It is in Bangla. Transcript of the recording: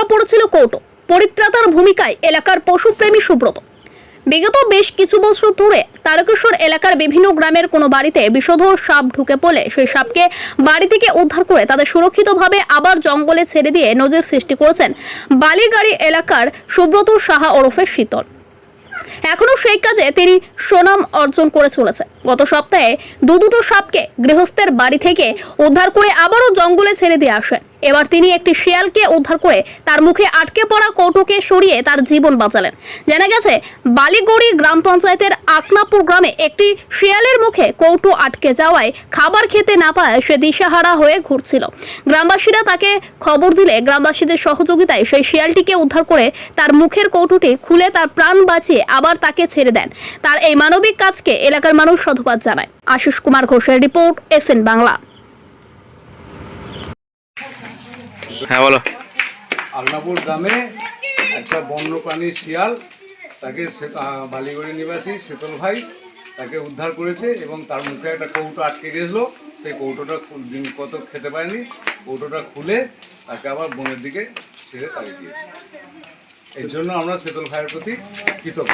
আটকা পড়েছিল কৌটো পরিত্রাতার ভূমিকায় এলাকার পশুপ্রেমী সুব্রত। বিগত বেশ কিছু বছর ধরে তারকেশ্বর এলাকার বিভিন্ন গ্রামের কোনো বাড়িতে বিষধর সাপ ঢুকে পড়লে সেই সাপকে বাড়ি থেকে উদ্ধার করে তাদের সুরক্ষিতভাবে আবার জঙ্গলে ছেড়ে দিয়ে নজির সৃষ্টি করেছেন বালিগাড়ি এলাকার সুব্রত সাহা ওরফে শীতল। এখনও সেই কাজে তিনি সুনাম অর্জন করে চলেছে গত সপ্তাহে দু দুটো সাপকে গৃহস্থের বাড়ি থেকে উদ্ধার করে আবারও জঙ্গলে ছেড়ে দিয়ে আসেন। এবার তিনি একটি শিয়ালকে উদ্ধার করে তার মুখে আটকে পড়া কৌটোকে সরিয়ে তার জীবন বাঁচালেন। জানা গেছে, বালিগড়ি গ্রাম পঞ্চায়েতের আকনাপুর গ্রামে একটি শিয়ালের মুখে কৌটো আটকে যাওয়ায় খাবার খেতে না পায় সে দিশাহারা হয়ে ঘুরছিল। গ্রামবাসীরা তাকে খবর দিলে গ্রামবাসীদের সহযোগিতায় সেই শিয়ালটিকে উদ্ধার করে তার মুখের কৌটোটি খুলে তার প্রাণ বাঁচিয়ে আবার তাকে ছেড়ে দেন। তার এই মানবিক কাজকে এলাকার মানুষ সাধুবাদ জানায়। আশিস কুমার ঘোষের রিপোর্ট এসএন বাংলা। হ্যাঁ বলো। আলনাপুর গ্রামে একটা বন্যপ্রাণী শিয়াল, তাকে বালিগড়ি নিবাসী শীতল ভাই তাকে উদ্ধার করেছে এবং তার মুখে একটা কৌটো আটকে গেছিল সেই কৌটোটা দিন কত খেতে পারেনি। কৌটোটা খুলে তাকে আবার বনের দিকে ছেড়ে তাড়িয়ে দিয়েছে এর জন্য আমরা শীতল ভাইয়ের প্রতি কৃতজ্ঞ।